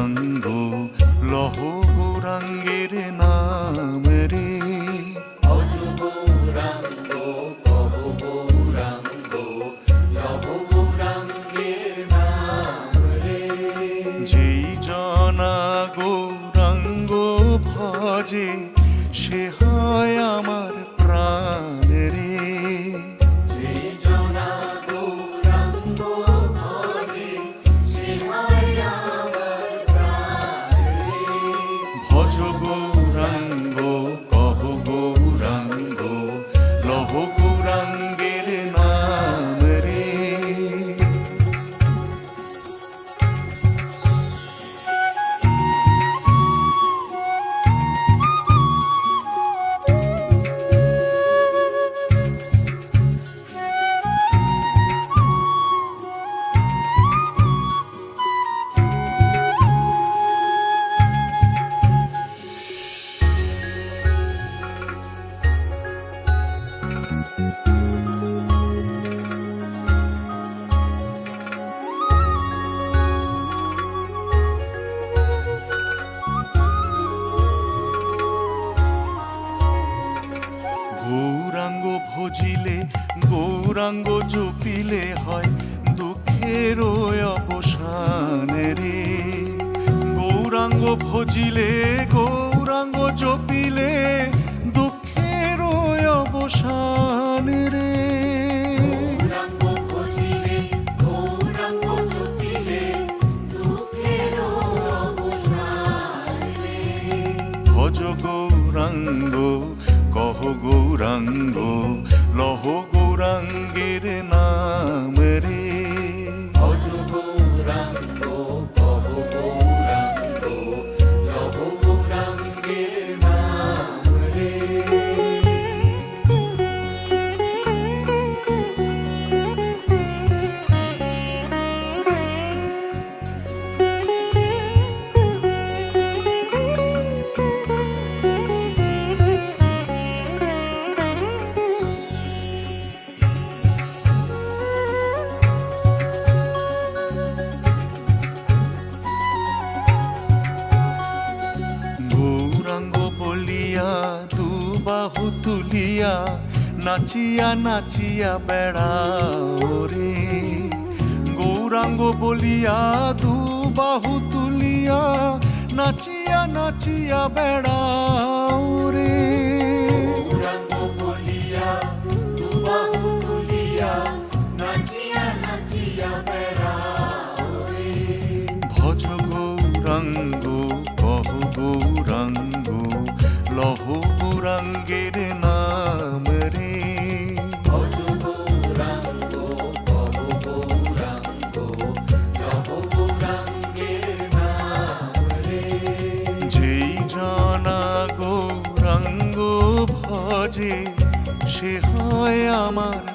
গৌরাঙ্গ লহ গৌরাঙ্গের নাম রে। যেই জনা গৌরাঙ্গ ভজে সে হয় আমার প্রাণ রে। ভজ লহ জপিলে হয় দুঃখের অবসান রে। গৌরাঙ্গ ভজিলে গৌরাঙ্গ জপিলে দুঃখের অবসান রে। ভজ গৌরাঙ্গ কহ গৌরাঙ্গ লহ গৌরাঙ্গের নাম বাহু তুলিয়া নাচিয়া নাচিয়া বেড়াও রে গৌরাঙ্গ বলিয়া দু বাহু তুলিয়া নাচিয়া নাচিয়া বেড়াও রে ভজ গৌরাঙ্গ আমার।